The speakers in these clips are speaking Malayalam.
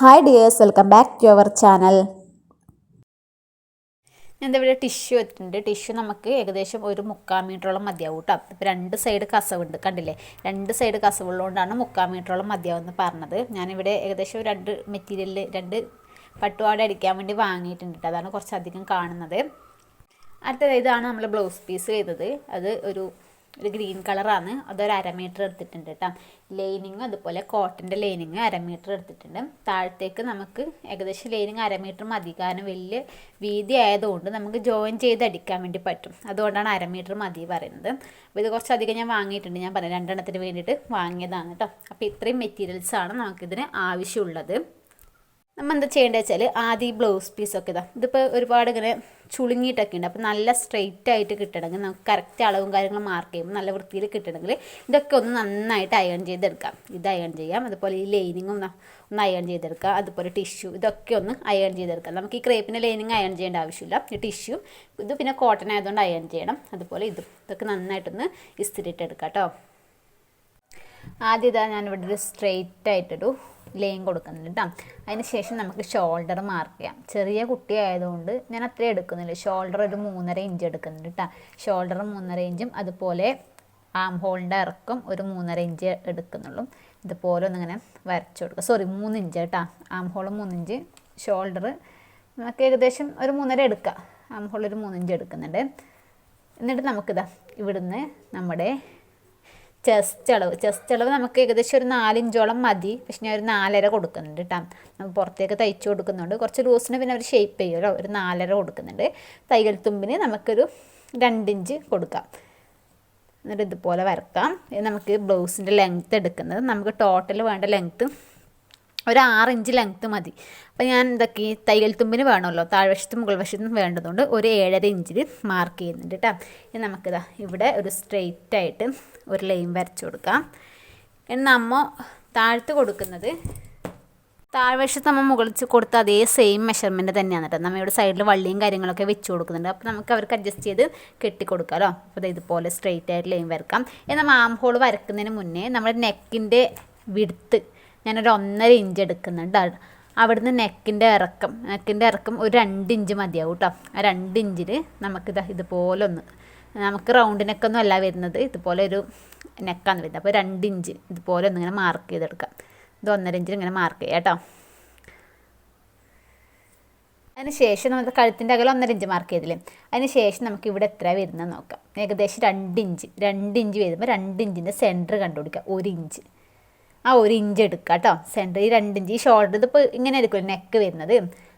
Hi dears welcome back to our channel എന്താ ഇവിടെ ടിഷ്യൂ എത്തുന്നുണ്ട് ടിഷ്യൂ നമുക്ക് ഏകദേശം ഒരു മുക്കാൽ മീറ്ററോളം മതിയാവും കേട്ടോ ഇപ്പോൾ രണ്ട് സൈഡ് കസവുണ്ട്. കണ്ടില്ലേ? രണ്ട് സൈഡ് കസവുള്ളതുകൊണ്ടാണ് മുക്കാൽ മീറ്ററോളം മതിയാവും എന്ന് പറഞ്ഞത്. ഞാനിവിടെ ഏകദേശം രണ്ട് മെറ്റീരിയലിൽ രണ്ട് പട്ടുപാട് അടിക്കാൻ വേണ്ടി വാങ്ങിയിട്ടുണ്ട് കേട്ടോ അതാണ് കുറച്ചധികം കാണുന്നത്. അടുത്തത് ഇതാണ് നമ്മൾ ബ്ലൗസ് പീസ് ചെയ്തത്. അത് ഒരു ഒരു ഗ്രീൻ കളറാണ്. അതൊരു അരമീറ്റർ എടുത്തിട്ടുണ്ട് കേട്ടോ ലൈനിങ് അതുപോലെ കോട്ടന്റെ ലൈനിങ് അരമീറ്റർ എടുത്തിട്ടുണ്ട്. താഴത്തേക്ക് നമുക്ക് ഏകദേശം ലൈനിങ് അരമീറ്റർ മതി കാരണം വലിയ വീതി ആയതുകൊണ്ട് നമുക്ക് ജോയിൻ ചെയ്ത് അടിക്കാൻ വേണ്ടി പറ്റും. അതുകൊണ്ടാണ് അരമീറ്റർ മതി പറയുന്നത്. അപ്പോൾ ഇത് കുറച്ചധികം ഞാൻ വാങ്ങിയിട്ടുണ്ട്. ഞാൻ പറഞ്ഞു രണ്ടെണ്ണത്തിന് വേണ്ടിയിട്ട് വാങ്ങിയതാണ് കേട്ടോ അപ്പോൾ ഇത്രയും മെറ്റീരിയൽസാണ് നമുക്കിതിന് ആവശ്യമുള്ളത്. നമ്മൾ എന്താ ചെയ്യേണ്ടത് വെച്ചാൽ ആദ്യം ബ്ലൗസ് പീസൊക്കെ ഇതാ. ഇതിപ്പോൾ ഒരുപാട് ഇങ്ങനെ ചുളുങ്ങിയിട്ടൊക്കെ ഉണ്ട് അപ്പോൾ നല്ല സ്ട്രെയിറ്റ് ആയിട്ട് കിട്ടണമെങ്കിൽ നമുക്ക് കറക്റ്റ് അളവും കാര്യങ്ങളും മാർക്ക് ചെയ്യുമ്പോൾ നല്ല വൃത്തിയിൽ കിട്ടണമെങ്കിൽ ഇതൊക്കെ ഒന്ന് നന്നായിട്ട് അയൺ ചെയ്തെടുക്കാം. ഇത് അയൺ ചെയ്യാം. അതുപോലെ ഈ ലൈനിങ്ങും ഒന്ന് അയൺ ചെയ്തെടുക്കാം. അതുപോലെ ടിഷ്യൂ ഇതൊക്കെ ഒന്ന് അയൺ ചെയ്തെടുക്കാം. നമുക്ക് ഈ ക്രേപ്പിന്റെ ലൈനിങ് അയൺ ചെയ്യേണ്ട ആവശ്യമില്ല. ഈ ടിഷ്യൂ ഇത് പിന്നെ കോട്ടൺ ആയതുകൊണ്ട് അയൺ ചെയ്യണം. അതുപോലെ ഇതും ഇതൊക്കെ നന്നായിട്ടൊന്ന് ഇസ്തിരിട്ടെടുക്കാം കേട്ടോ ആദ്യം ഇതാ ഞാനിവിടെ ഒരു സ്ട്രെയിറ്റ് ആയിട്ടൊരു ലൈൻ കൊടുക്കുന്നുണ്ട് കേട്ടോ അതിന് ശേഷം നമുക്ക് ഷോൾഡർ മാർക്ക് ചെയ്യാം. ചെറിയ കുട്ടി ആയതുകൊണ്ട് ഞാൻ അത്രയും എടുക്കുന്നില്ല. ഷോൾഡർ ഒരു മൂന്നര ഇഞ്ച് എടുക്കുന്നുണ്ട് കേട്ടോ ഷോൾഡർ മൂന്നര ഇഞ്ചും അതുപോലെ ആം ഹോളിന്റെ ഇറക്കം ഒരു മൂന്നര ഇഞ്ച് എടുക്കുന്നുള്ളൂ. ഇതുപോലെ ഒന്നിങ്ങനെ വരച്ചു കൊടുക്കുക. സോറി മൂന്ന് ഇഞ്ച് കേട്ടോ ആം ഹോൾ മൂന്നിഞ്ച് ഷോൾഡർ നമുക്ക് ഏകദേശം ഒരു മൂന്നര എടുക്കാം. ആം ഹോൾ ഒരു മൂന്നിഞ്ച് എടുക്കുന്നുണ്ട്. എന്നിട്ട് നമുക്കിതാ ഇവിടുന്ന് നമ്മുടെ ചെസ്റ്റ് അളവ് ചെസ്റ്റ് അളവ് നമുക്ക് ഏകദേശം ഒരു നാലിഞ്ചോളം മതി. പക്ഷെ ഞാൻ ഒരു നാലര കൊടുക്കുന്നുണ്ട് കേട്ടോ നമ്മൾ പുറത്തേക്ക് തയ്ച്ചു കൊടുക്കുന്നുണ്ട്. കുറച്ച് ലൂസിന് പിന്നെ അവർ ഷേപ്പ് ചെയ്യുമല്ലോ ഒരു നാലര കൊടുക്കുന്നുണ്ട്. തയ്യൽ തുമ്പിന് നമുക്കൊരു രണ്ടിഞ്ച് കൊടുക്കാം. എന്നിട്ട് ഇതുപോലെ വരക്കാം. നമുക്ക് ബ്ലൗസിന്റെ ലെങ്ത്ത് എടുക്കുന്നത്. നമുക്ക് ടോട്ടൽ വേണ്ട ലെങ്ത്ത് ഒരു ആറ് ഇഞ്ച് ലെങ്ത്ത് മതി. അപ്പോൾ ഞാൻ ഇതൊക്കെ ഈ തയ്യൽ തുമ്പിന് വേണമല്ലോ. താഴ്വശത്തും മുകൾ വശത്തും വേണ്ടതുകൊണ്ട് ഒരു ഏഴര ഇഞ്ചിൽ മാർക്ക് ചെയ്യുന്നുണ്ട് കേട്ടോ ഇനി നമുക്കിതാ ഇവിടെ ഒരു സ്ട്രെയിറ്റ് ആയിട്ട് ഒരു ലൈൻ വരച്ചു കൊടുക്കാം. ഇനി നമ്മ താഴ്ത്ത് കൊടുക്കുന്നത് താഴ്വശത്ത് നമ്മൾ മുകളിൽ കൊടുത്ത അതേ സെയിം മെഷർമെന്റ് തന്നെയാണ് കേട്ടോ നമ്മൾ ഇവിടെ സൈഡിൽ വള്ളിയും കാര്യങ്ങളൊക്കെ വെച്ച് കൊടുക്കുന്നുണ്ട്. അപ്പോൾ നമുക്ക് അവർക്ക് അഡ്ജസ്റ്റ് ചെയ്ത് കെട്ടിക്കൊടുക്കാമല്ലോ അപ്പോൾ ഇതുപോലെ സ്ട്രെയിറ്റ് ആയിട്ട് ലൈൻ വരക്കാം. ഇനി നമ്മൾ ആം ഹോൾ വരക്കുന്നതിന് മുന്നേ നമ്മുടെ നെക്കിന്റെ വിടുത്ത് ഞാനൊരു ഒന്നര ഇഞ്ച് എടുക്കുന്നുണ്ട്. അവിടുന്ന് നെക്കിന്റെ ഇറക്കം നെക്കിന്റെ ഇറക്കം ഒരു രണ്ട് ഇഞ്ച് മതിയാവും കേട്ടോ. ആ രണ്ട് ഇഞ്ചിൽ നമുക്കിത് ഇതുപോലെ ഒന്ന് നമുക്ക് റൗണ്ട് നെക്കൊന്നും അല്ല വരുന്നത്. ഇതുപോലെ ഒരു നെക്കാണ് വരുന്നത്. അപ്പോൾ രണ്ട് ഇഞ്ച് ഇതുപോലെ ഒന്നിങ്ങനെ മാർക്ക് ചെയ്തെടുക്കാം. ഇത് ഒന്നര ഇഞ്ചിൽ ഇങ്ങനെ മാർക്ക് ചെയ്യാം കേട്ടോ. അതിന് ശേഷം നമ്മൾ കഴുത്തിന്റെ അകലം ഒന്നര ഇഞ്ച് മാർക്ക് ചെയ്തില്ലേ? അതിന് ശേഷം നമുക്ക് ഇവിടെ എത്ര വരുന്നത് നോക്കാം. ഏകദേശം രണ്ട് ഇഞ്ച് രണ്ട് ഇഞ്ച് വരുമ്പോൾ രണ്ട് ഇഞ്ചിന്റെ സെന്റർ കണ്ടുപിടിക്കുക ഒരു ഇഞ്ച്. ആ ഒരു ഇഞ്ച് എടുക്കുക കേട്ടോ സെന്റർ ഈ രണ്ട് ഇഞ്ച്. ഈ ഷോൾഡർ ഇതിപ്പോൾ ഇങ്ങനെ എടുക്കുമല്ലോ നെക്ക് വരുന്നത്.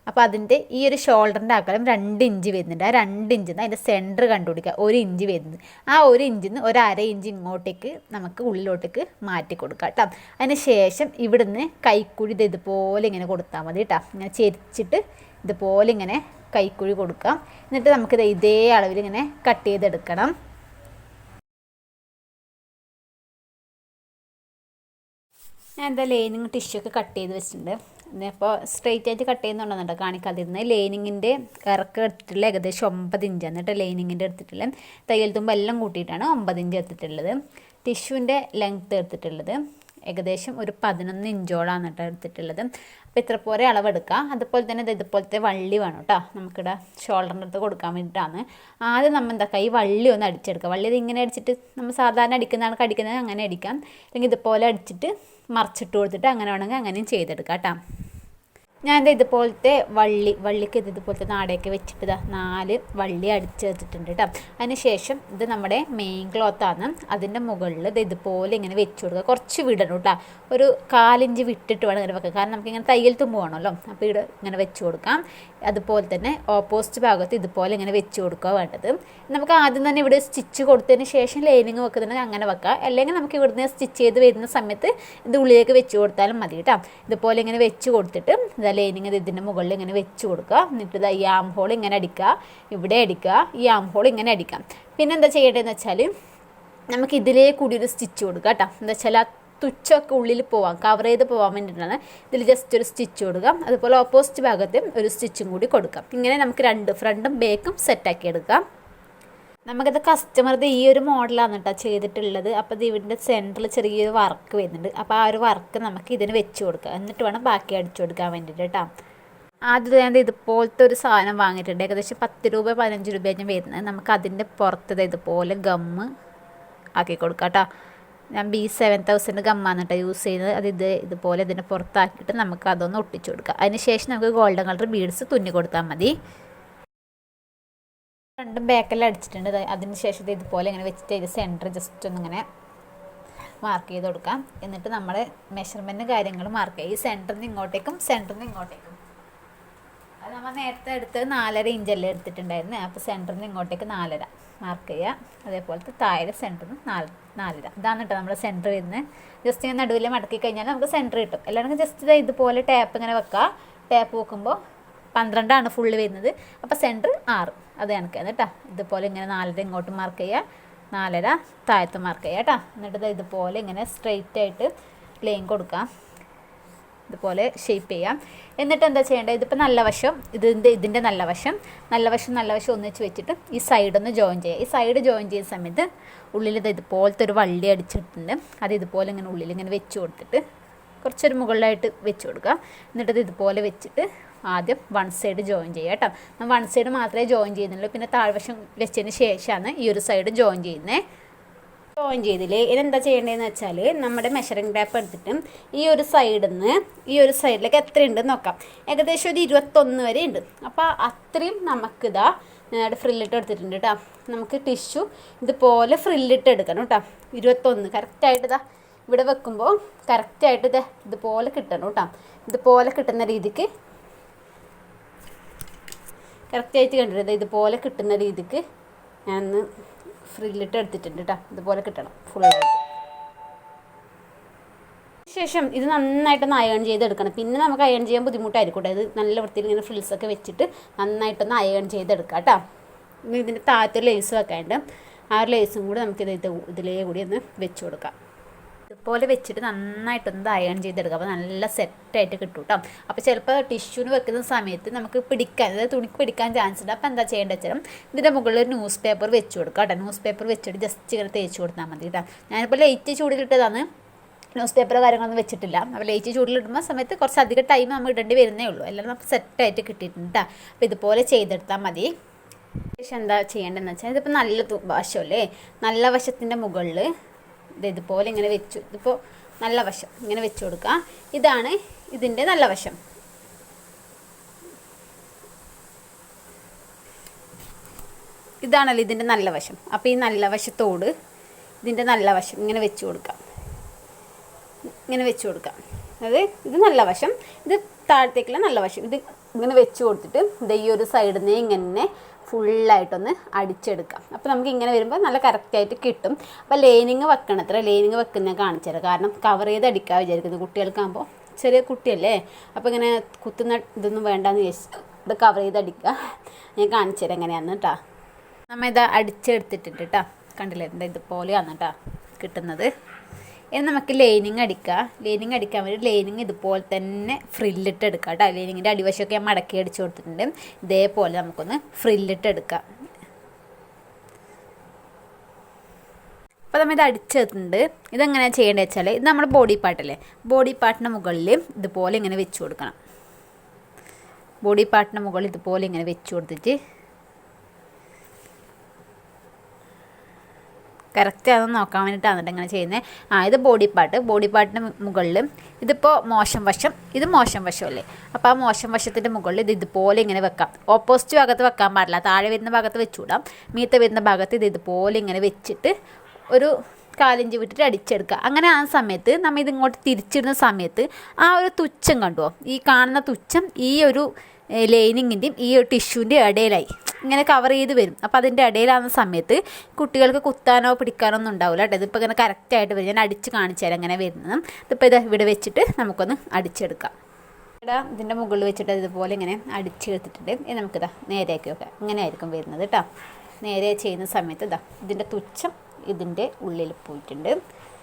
അപ്പോൾ അതിന്റെ ഈ ഒരു ഷോൾഡറിന്റെ അകലം രണ്ട് ഇഞ്ച് വരുന്നുണ്ട്. ആ രണ്ട് ഇഞ്ചിൽ നിന്ന് അതിന്റെ സെന്റർ കണ്ടുപിടിക്കുക. ഒരു ഇഞ്ച് വരുന്നത്. ആ ഒരു ഇഞ്ചിൽ നിന്ന് ഒരു അര ഇഞ്ച് ഇങ്ങോട്ടേക്ക് നമുക്ക് ഉള്ളിലോട്ടേക്ക് മാറ്റി കൊടുക്കാം കേട്ടോ അതിന് ശേഷം ഇവിടുന്ന് കൈക്കുഴി ഇത് ഇതുപോലെ ഇങ്ങനെ കൊടുത്താൽ മതി കേട്ടോ ഇങ്ങനെ ചെരിച്ചിട്ട് ഇതുപോലെ ഇങ്ങനെ കൈക്കുഴി കൊടുക്കാം. എന്നിട്ട് നമുക്കിത് ഇതേ അളവിൽ ഇങ്ങനെ കട്ട് ചെയ്തെടുക്കണം. ഞാൻ എന്താ ലൈനിങ് ടിഷ്യൂ ഒക്കെ കട്ട് ചെയ്ത് വെച്ചിട്ടുണ്ട്. ഇപ്പോൾ സ്ട്രെയിറ്റ് ആയിട്ട് കട്ട് ചെയ്യുന്നുണ്ടെന്നുണ്ടോ കാണിക്കാതിരുന്നത് ലൈനിങ്ങിന്റെ ഇറക്കം എടുത്തിട്ടുള്ള ഏകദേശം ഒമ്പത് ഇഞ്ച് എന്നിട്ട് ലൈനിങ്ങിന്റെ എടുത്തിട്ടുള്ള. തയ്യൽ തുമ്പ് എല്ലാം കൂട്ടിയിട്ടാണ് ഒമ്പത് ഇഞ്ച് എടുത്തിട്ടുള്ളത്. ടിഷ്യൂവിന്റെ ലെങ്ത്ത് എടുത്തിട്ടുള്ളത്. ഏകദേശം ഒരു പതിനൊന്ന് ഇഞ്ചോളാണ് കേട്ടോ എടുത്തിട്ടുള്ളത്. അപ്പോൾ ഇത്ര പോലെ അളവെടുക്കുക അതുപോലെ തന്നെ ഇത് ഇതുപോലത്തെ വള്ളി വേണം കേട്ടോ. നമുക്കിവിടെ ഷോൾഡറിന്റെ അടുത്ത് കൊടുക്കാൻ വേണ്ടിയിട്ടാണ്. ആദ്യം നമ്മൾ എന്താ ഈ വള്ളി ഒന്ന് അടിച്ചെടുക്കുക വള്ളി ഇത് ഇങ്ങനെ അടിച്ചിട്ട് നമ്മൾ സാധാരണ അടിക്കുന്ന ആൾക്ക് അടിക്കുന്നത് അങ്ങനെ അടിക്കാം. അല്ലെങ്കിൽ ഇതുപോലെ അടിച്ചിട്ട് മറിച്ചിട്ട് കൊടുത്തിട്ട് അങ്ങനെ വേണമെങ്കിൽ അങ്ങനെയും ചെയ്തെടുക്കാം കേട്ടോ. ഞാൻ എന്താ ഇതുപോലത്തെ വള്ളി വള്ളിക്ക് ഇത് ഇതുപോലത്തെ നാടയൊക്കെ വെച്ചിട്ട് ഇതാ നാല് വള്ളി അടിച്ചെടുത്തിട്ടുണ്ട് കേട്ടോ അതിന് ശേഷം ഇത് നമ്മുടെ മെയിൻ ക്ലോത്താണ് അതിന്റെ മുകളിൽ ഇത് ഇതുപോലെ ഇങ്ങനെ വെച്ച് കൊടുക്കുക. കുറച്ച് വിടണം കേട്ടോ ഒരു കാലിഞ്ച് വിട്ടിട്ട് വേണം ഇങ്ങനെ വെക്കുക കാരണം നമുക്ക് ഇങ്ങനെ തയ്യൽ തുമ്പ് വേണമല്ലോ. അപ്പോൾ ഇവിടെ ഇങ്ങനെ വെച്ച് കൊടുക്കാം. അതുപോലെ തന്നെ ഓപ്പോസിറ്റ് ഭാഗത്ത് ഇതുപോലെ ഇങ്ങനെ വെച്ച് കൊടുക്കുക വേണ്ടത്. നമുക്ക് ആദ്യം തന്നെ ഇവിടെ സ്റ്റിച്ച് കൊടുത്തതിന് ശേഷം ലൈനിങ് വെക്കുന്നുണ്ടെങ്കിൽ അങ്ങനെ വെക്കാം. അല്ലെങ്കിൽ നമുക്ക് ഇവിടുന്ന് സ്റ്റിച്ച് ചെയ്ത് വരുന്ന സമയത്ത് ഇത് ഉള്ളിലേക്ക് വെച്ച് കൊടുത്താലും മതി കേട്ടോ ഇതുപോലെ ഇങ്ങനെ വെച്ച് കൊടുത്തിട്ട് ഇതാ ഇത് ഇതിന്റെ മുകളിൽ ഇങ്ങനെ വെച്ച് കൊടുക്കുക. എന്നിട്ട് ഇതാ ഈ ആം ഹോൾ ഇങ്ങനെ അടിക്കുക. ഇവിടെ അടിക്കുക. ഈ ആം ഹോൾ ഇങ്ങനെ അടിക്കാം പിന്നെ എന്താ ചെയ്യേണ്ടതെന്ന് വെച്ചാൽ നമുക്ക് ഇതിലേ കൂടി ഒരു സ്റ്റിച്ച് കൊടുക്കുക കേട്ടോ. എന്താ വെച്ചാൽ ആ തുച്ചൊക്കെ ഉള്ളിൽ പോവാം. കവർ ചെയ്ത് പോകാൻ വേണ്ടിയിട്ടാണ് ഇതിൽ ജസ്റ്റ് ഒരു സ്റ്റിച്ച് കൊടുക്കാം അതുപോലെ ഓപ്പോസിറ്റ് ഭാഗത്തും ഒരു സ്റ്റിച്ചും കൂടി കൊടുക്കാം ഇങ്ങനെ നമുക്ക് രണ്ട് ഫ്രണ്ടും ബേക്കും സെറ്റാക്കി എടുക്കാം. നമുക്കിത് കസ്റ്റമറുടെ ഈ ഒരു മോഡലാണ് കേട്ടോ ചെയ്തിട്ടുള്ളത്. അപ്പോൾ ഇത് ഇതിന്റെ സെന്ററിൽ ചെറിയൊരു വർക്ക് വരുന്നുണ്ട്. അപ്പോൾ ആ ഒരു വർക്ക് നമുക്ക് ഇതിന് വെച്ച് കൊടുക്കുക എന്നിട്ട് വേണം ബാക്കി അടിച്ചു കൊടുക്കാൻ വേണ്ടിയിട്ട് കേട്ടോ ആദ്യം ഞാൻ ഇതുപോലത്തെ ഒരു സാധനം വാങ്ങിയിട്ടുണ്ട്. ഏകദേശം പത്ത് രൂപ പതിനഞ്ച് രൂപ ഞാൻ വരുന്നത്. നമുക്ക് അതിന്റെ പുറത്ത് ദേ ഇതുപോലെ ഗമ്മ് ആക്കി കൊടുക്കാം കേട്ടോ ഞാൻ ബി സെവൻ തൗസൻഡ് ഗമ്മാണ് കേട്ടോ യൂസ് ചെയ്യുന്നത്. അത് ഇത് ഇതുപോലെ ഇതിന്റെ പുറത്താക്കിയിട്ട് നമുക്ക് അതൊന്ന് ഒട്ടിച്ചു കൊടുക്കാം. അതിന് ശേഷം നമുക്ക് ഗോൾഡൻ കളർ ബീഡ്സ് തുന്നി കൊടുത്താൽ മതി. രണ്ടും ബാക്കെല്ലാം അടിച്ചിട്ടുണ്ട്. അതിന് ശേഷം ഇത് ഇതുപോലെ ഇങ്ങനെ വെച്ചിട്ട് ഇത് സെന്റർ ജസ്റ്റ് ഒന്നിങ്ങനെ മാർക്ക് ചെയ്ത് കൊടുക്കാം. എന്നിട്ട് നമ്മുടെ മെഷർമെന്റ് കാര്യങ്ങൾ മാർക്ക് ചെയ്യുക ഈ സെന്ററിൽ നിന്ന് ഇങ്ങോട്ടേക്കും സെന്ററിൽ നിന്ന് ഇങ്ങോട്ടേക്കും. അത് നമ്മൾ നേരത്തെ എടുത്ത് നാലര ഇഞ്ചല്ലേ എടുത്തിട്ടുണ്ടായിരുന്നു? അപ്പോൾ സെന്ററിൽ നിന്ന് ഇങ്ങോട്ടേക്ക് നാലര മാർക്ക് ചെയ്യുക അതേപോലത്തെ താഴെ സെന്ററിൽ നിന്ന് നാല് നാലര. ഇതാണ് കേട്ടോ നമ്മുടെ സെന്റർ ഇരുന്ന് ജസ്റ്റ് ഇങ്ങനെ നടുവിൽ മടക്കി കഴിഞ്ഞാൽ നമുക്ക് സെന്റർ കിട്ടും. എല്ലാവർക്കും ജസ്റ്റ് ഇത് ഇതുപോലെ ടാപ്പ് ഇങ്ങനെ വെക്കുക ടാപ്പ് വെക്കുമ്പോൾ പന്ത്രണ്ടാണ് ഫുള്ള് വരുന്നത്. അപ്പോൾ സെന്റർ ആറ്. അത് കണക്ക് കേട്ടോ ഇതുപോലെ ഇങ്ങനെ നാലര ഇങ്ങോട്ട് മാർക്ക് ചെയ്യുക നാലര താഴത്ത് മാർക്ക് ചെയ്യുക കേട്ടോ എന്നിട്ട് ഇതുപോലെ ഇങ്ങനെ സ്ട്രെയിറ്റ് ആയിട്ട് ലൈൻ കൊടുക്കാം. ഇതുപോലെ ഷേപ്പ് ചെയ്യാം. എന്നിട്ട് എന്താ ചെയ്യേണ്ടത് ഇതിപ്പോൾ നല്ല വശം. ഇതിന്റെ ഇതിന്റെ നല്ല വശം. നല്ല വശം നല്ല വശം ഒന്നിച്ച് വെച്ചിട്ട് ഈ സൈഡൊന്ന് ജോയിൻ ചെയ്യുക ഈ സൈഡ് ജോയിൻ ചെയ്യുന്ന സമയത്ത് ഉള്ളിൽ ഇത് ഇതുപോലത്തെ ഒരു വള്ളി അടിച്ചിട്ടുണ്ട്. അത് ഇതുപോലെ ഇങ്ങനെ ഉള്ളിൽ ഇങ്ങനെ വെച്ച് കൊടുത്തിട്ട് കുറച്ചൊരു മുകളിലായിട്ട് വെച്ച് കൊടുക്കുക. എന്നിട്ടത് ഇത് ഇതുപോലെ വെച്ചിട്ട് ആദ്യം വൺ സൈഡ് ജോയിൻ ചെയ്യുക കേട്ടോ. വൺ സൈഡ് മാത്രമേ ജോയിൻ ചെയ്യുന്നുള്ളൂ. പിന്നെ താഴ്വശം വെച്ചതിന് ശേഷമാണ് ഈ ഒരു സൈഡ് ജോയിൻ ചെയ്യുന്നത് ജോയിൻ ചെയ്തില്ലേ? ഇതെന്താ ചെയ്യേണ്ടതെന്ന് വെച്ചാൽ നമ്മുടെ മെഷറിംഗ് ടാപ്പ് എടുത്തിട്ട് ഈ ഒരു സൈഡിൽ നിന്ന് ഈ ഒരു സൈഡിലേക്ക് എത്ര നോക്കാം. ഏകദേശം ഒരു ഇരുപത്തൊന്ന് വരെ ഉണ്ട്. അപ്പോൾ അത്രയും നമുക്കിതാ ഞാനിവിടെ ഫ്രില്ലിട്ട് എടുത്തിട്ടുണ്ട് കേട്ടോ. നമുക്ക് ടിഷ്യൂ ഇതുപോലെ ഫ്രില്ലിട്ട് എടുക്കണം കേട്ടോ. ഇരുപത്തൊന്ന്. കറക്റ്റായിട്ട് ഇതാ ഇവിടെ വെക്കുമ്പോൾ കറക്റ്റായിട്ട് ഇത് ഇതുപോലെ കിട്ടണം കേട്ടോ. ഇതുപോലെ കിട്ടുന്ന രീതിക്ക് കറക്റ്റായിട്ട് കണ്ടിട്ട് ഇതുപോലെ കിട്ടുന്ന രീതിക്ക് ഞാനൊന്ന് ഫ്രില്ലിട്ട് എടുത്തിട്ടുണ്ട് കേട്ടോ. ഇതുപോലെ കിട്ടണം ഫുള്ളായിട്ട് ശേഷം ഇത് നന്നായിട്ടൊന്ന് അയൺ ചെയ്തെടുക്കണം. പിന്നെ നമുക്ക് അയൺ ചെയ്യാൻ ബുദ്ധിമുട്ടായിരിക്കും കേട്ടോ. ഇത് നല്ല വൃത്തിയിൽ ഇങ്ങനെ ഫ്രിൽസൊക്കെ വെച്ചിട്ട് നന്നായിട്ടൊന്ന് അയൺ ചെയ്തെടുക്കാം കേട്ടോ. ഇനി ഇതിന്റെ താഴത്തെ ലേസ് വെക്കാണ്ട് ആ ഒരു ലേസും കൂടി നമുക്കിത് ഇത് ഇതിലേ കൂടി ഒന്ന് വെച്ച് കൊടുക്കാം. ഇതുപോലെ വെച്ചിട്ട് നന്നായിട്ടൊന്ന് അയൺ ചെയ്തെടുക്കുക അപ്പോൾ നല്ല സെറ്റായിട്ട് കിട്ടും കേട്ടോ അപ്പോൾ ചിലപ്പോൾ ടിഷ്യൂന് വെക്കുന്ന സമയത്ത് നമുക്ക് പിടിക്കാൻ അതായത് തുണിക്ക് പിടിക്കാൻ ചാൻസ് ഉണ്ട്. അപ്പോൾ എന്താ ചെയ്യേണ്ടത് വെച്ചാൽ ഇതിന്റെ മുകളിൽ ഒരു ന്യൂസ് പേപ്പർ വെച്ച് കൊടുക്കുക കേട്ടോ ന്യൂസ് പേപ്പർ വെച്ചിട്ട് ജസ്റ്റ് ഇങ്ങനെ തേച്ച് കൊടുത്താൽ മതി കേട്ടോ ഞാനിപ്പോൾ ലൈറ്റ് ചൂടിലിട്ടതാണ് ന്യൂസ് പേപ്പറോ കാര്യങ്ങളൊന്നും വെച്ചിട്ടില്ല. അപ്പോൾ ലൈറ്റ് ചൂടിലിടുമ്പോൾ സമയത്ത് കുറച്ച് അധികം ടൈം നമ്മൾ ഇടേണ്ടി വരുന്നേ ഉള്ളൂ. എല്ലാം നമുക്ക് സെറ്റായിട്ട് കിട്ടിയിട്ടുണ്ട് കേട്ടോ അപ്പോൾ ഇതുപോലെ ചെയ്തെടുത്താൽ മതി. എന്താ ചെയ്യേണ്ടതെന്ന് വെച്ചാൽ ഇതിപ്പോൾ നല്ല വശമല്ലേ നല്ല വശത്തിന്റെ മുകളിൽ ഇത് ഇതുപോലെ ഇങ്ങനെ വെച്ചു. ഇതിപ്പോൾ നല്ല വശം. ഇങ്ങനെ വെച്ചു കൊടുക്കുക ഇതാണ് ഇതിന്റെ നല്ല വശം. ഇതാണല്ലോ ഇതിന്റെ നല്ല വശം. അപ്പോൾ ഈ നല്ല വശത്തോട് ഇതിന്റെ നല്ല വശം ഇങ്ങനെ വെച്ച് കൊടുക്കാം. ഇങ്ങനെ വെച്ച് കൊടുക്കാം. അത് ഇത് നല്ല വശം. ഇത് താഴത്തേക്കുള്ള നല്ല വശം. ഇത് ഇങ്ങനെ വെച്ച് കൊടുത്തിട്ട് ഈ ഒരു സൈഡിൽ നിന്ന് ഇങ്ങനെ ഫുള്ളായിട്ടൊന്ന് അടിച്ചെടുക്കാം. അപ്പോൾ നമുക്ക് ഇങ്ങനെ വരുമ്പോൾ നല്ല കറക്റ്റായിട്ട് കിട്ടും. അപ്പോൾ ലേനിങ് വെക്കണം അത്ര ലേനിങ് വെക്കുന്നത് കാണിച്ചു തരാം. കാരണം കവർ ചെയ്ത് അടിക്കാൻ വിചാരിക്കുന്നത് കുട്ടികൾക്കാകുമ്പോൾ ചെറിയ കുട്ടിയല്ലേ? അപ്പോൾ ഇങ്ങനെ കുത്തുന്ന ഇതൊന്നും വേണ്ടെന്ന് വിചാരിച്ചു ഇത് കവർ ചെയ്ത് അടിക്കുക. ഞാൻ കാണിച്ചു തരാം എങ്ങനെയാണെന്ന് കേട്ടോ നമ്മൾ ഇത് അടിച്ചെടുത്തിട്ടുണ്ട് കേട്ടോ കണ്ടില്ലേ? ഇതുപോലെയാണ് കേട്ടോ കിട്ടുന്നത്. ഇനി നമുക്ക് ലൈനിങ് അടിക്കുക ലൈനിങ് അടിക്കാൻ വേണ്ടി ലൈനിങ് ഇതുപോലെ തന്നെ ഫ്രില്ലിട്ട് എടുക്കുക കേട്ടോ ലൈനിങ്ങിന്റെ അടിവശമൊക്കെ ഞാൻ മടക്കി അടിച്ചു കൊടുത്തിട്ടുണ്ട്. ഇതേപോലെ നമുക്കൊന്ന് ഫ്രില്ലിട്ട് എടുക്കാം. അപ്പോൾ നമ്മൾ ഇത് അടിച്ചെടുത്തിട്ടുണ്ട്. ഇതെങ്ങനെയാണ് ചെയ്യേണ്ടത് വെച്ചാൽ ഇത് നമ്മുടെ ബോഡി പാർട്ടല്ലേ ബോഡി പാർട്ടിന് മുകളിൽ ഇതുപോലെ ഇങ്ങനെ വെച്ച് കൊടുക്കണം. ബോഡി പാർട്ടിന് മുകളിൽ ഇതുപോലെ ഇങ്ങനെ വെച്ച് കൊടുത്തിട്ട് കറക്റ്റ് അതൊന്ന് നോക്കാൻ വേണ്ടിയിട്ടാണ് കേട്ടോ ഇങ്ങനെ ചെയ്യുന്നത് ആ ഇത് ബോഡി പാർട്ട് ബോഡി പാർട്ടിന് മുകളിൽ ഇതിപ്പോൾ മോശം വശം ഇത് മോശം വശമല്ലേ അപ്പോൾ ആ മോശം വശത്തിന്റെ മുകളിൽ ഇത് ഇതുപോലെ ഇങ്ങനെ വെക്കാം. ഓപ്പോസിറ്റ് ഭാഗത്ത് വെക്കാൻ പാടില്ല. താഴെ വരുന്ന ഭാഗത്ത് വെച്ചുകൂടാം മീത്ത വരുന്ന ഭാഗത്ത് ഇത് ഇതുപോലെ ഇങ്ങനെ വെച്ചിട്ട് ഒരു കാലിഞ്ച് വിട്ടിട്ട് അടിച്ചെടുക്കുക. അങ്ങനെ ആ സമയത്ത് നമ്മൾ ഇതിങ്ങോട്ട് തിരിച്ചിടുന്ന സമയത്ത് ആ ഒരു തുച്ഛം കണ്ടുവോ ഈ കാണുന്ന തുച്ഛം ഈ ഒരു ലൈനിങ്ങിന്റെയും ഈ ഒരു ടിഷ്യൂവിന്റെയും ഇടയിലായി. ഇങ്ങനെ കവർ ചെയ്ത് വരും. അപ്പോൾ അതിന്റെ ഇടയിലാകുന്ന സമയത്ത് കുട്ടികൾക്ക് കുത്താനോ പിടിക്കാനോ ഒന്നും ഉണ്ടാവില്ല കേട്ടോ. ഇതിപ്പോൾ ഇങ്ങനെ കറക്റ്റായിട്ട് വരും. ഞാൻ അടിച്ച് കാണിച്ചു തരാം ഇങ്ങനെ വരുന്നത്. ഇതിപ്പോൾ ഇത് ഇവിടെ വെച്ചിട്ട് നമുക്കൊന്ന് അടിച്ചെടുക്കാം. ഇതാ ഇതിന്റെ മുകളിൽ വെച്ചിട്ട് ഇതുപോലെ ഇങ്ങനെ അടിച്ചെടുത്തിട്ടുണ്ട്. ഇനി നമുക്കിതാ നേരെയാക്കി വെക്കാം. ഇങ്ങനെ ആയിരിക്കും വരുന്നത് കേട്ടോ. നേരെ ചെയ്യുന്ന സമയത്ത് ഇതാ ഇതിന്റെ തുച്ഛം ഇതിന്റെ ഉള്ളിൽ പോയിട്ടുണ്ട്.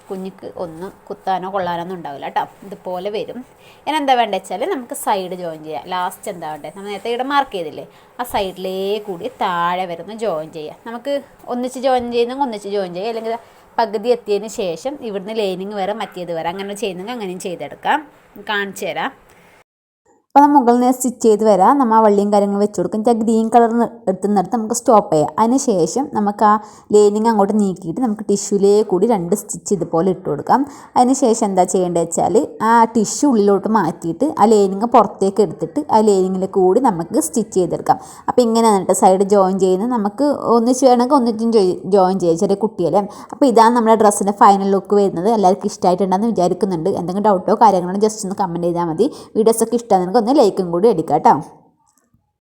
കുഞ്ഞിക്ക് ഒന്നും കുത്താനോ കൊള്ളാനോ ഒന്നും ഉണ്ടാവില്ല കേട്ടോ. ഇതുപോലെ വരും. ഇനി എന്താ വേണ്ടത് വെച്ചാൽ നമുക്ക് സൈഡ് ജോയിൻ ചെയ്യാം. ലാസ്റ്റ് എന്താ വേണ്ടത്? നമ്മൾ നേരത്തെ ഇവിടെ മാർക്ക് ചെയ്തില്ലേ? ആ സൈഡിലേ കൂടി താഴെ വരുന്ന ജോയിൻ ചെയ്യാം. നമുക്ക് ഒന്നിച്ച് ജോയിൻ ചെയ്യുന്നെങ്കിൽ ഒന്നിച്ച് ജോയിൻ ചെയ്യാം. അല്ലെങ്കിൽ പകുതി എത്തിയതിന് ശേഷം ഇവിടുന്ന് ലൈനിങ് വരെ മറ്റേത് വരെ. അങ്ങനെ ചെയ്യുന്നെങ്കിൽ അങ്ങനെയും ചെയ്തെടുക്കാം. കാണിച്ചു തരാം. അപ്പോൾ നമ്മൾ മുകളിൽ നിന്ന് സ്റ്റിച്ച് ചെയ്ത് വരാം. നമ്മൾ ആ വള്ളിയും കാര്യങ്ങളും വെച്ച് കൊടുക്കും. ആ ഗ്രീൻ കളർ എടുത്ത് എടുത്തുന്നിടത്ത് നമുക്ക് സ്റ്റോപ്പ് ചെയ്യാം. അതിന് ശേഷം നമുക്ക് ആ ലൈനിങ് അങ്ങോട്ട് നീക്കിയിട്ട് നമുക്ക് ടിഷ്യൂലേ കൂടി രണ്ട് സ്റ്റിച്ച് ഇതുപോലെ ഇട്ട് കൊടുക്കാം. അതിന് ശേഷം എന്താ ചെയ്യേണ്ടത് വെച്ചാൽ ആ ടിഷ്യൂ ഉള്ളിലോട്ട് മാറ്റിയിട്ട് ആ ലൈനിങ് പുറത്തേക്ക് എടുത്തിട്ട് ആ ലൈനിങ്ങിൽ കൂടി നമുക്ക് സ്റ്റിച്ച് ചെയ്തെടുക്കാം. അപ്പോൾ ഇങ്ങനെ എന്നിട്ട് സൈഡ് ജോയിൻ ചെയ്യുന്നത് നമുക്ക് ഒന്നിച്ച് വേണമെങ്കിൽ ഒന്നിച്ചും ജോയിൻ ചെയ്യാം. ചെറിയ കുട്ടിയല്ലേ. അപ്പോൾ ഇതാണ് നമ്മുടെ ഡ്രസ്സിന്റെ ഫൈനൽ ലുക്ക് വരുന്നത്. എല്ലാവർക്കും ഇഷ്ടമായിട്ടുണ്ടെന്ന് വിചാരിക്കുന്നുണ്ട്. എന്തെങ്കിലും ഡൗട്ടോ കാര്യങ്ങളോ ജസ്റ്റ് ഒന്ന് കമന്റ് ചെയ്താൽ മതി. വീഡിയോസൊക്കെ ഇഷ്ടമാണെങ്കിൽ ഒന്ന് ലൈക്കും കൂടി അടിക്കാം കേട്ടോ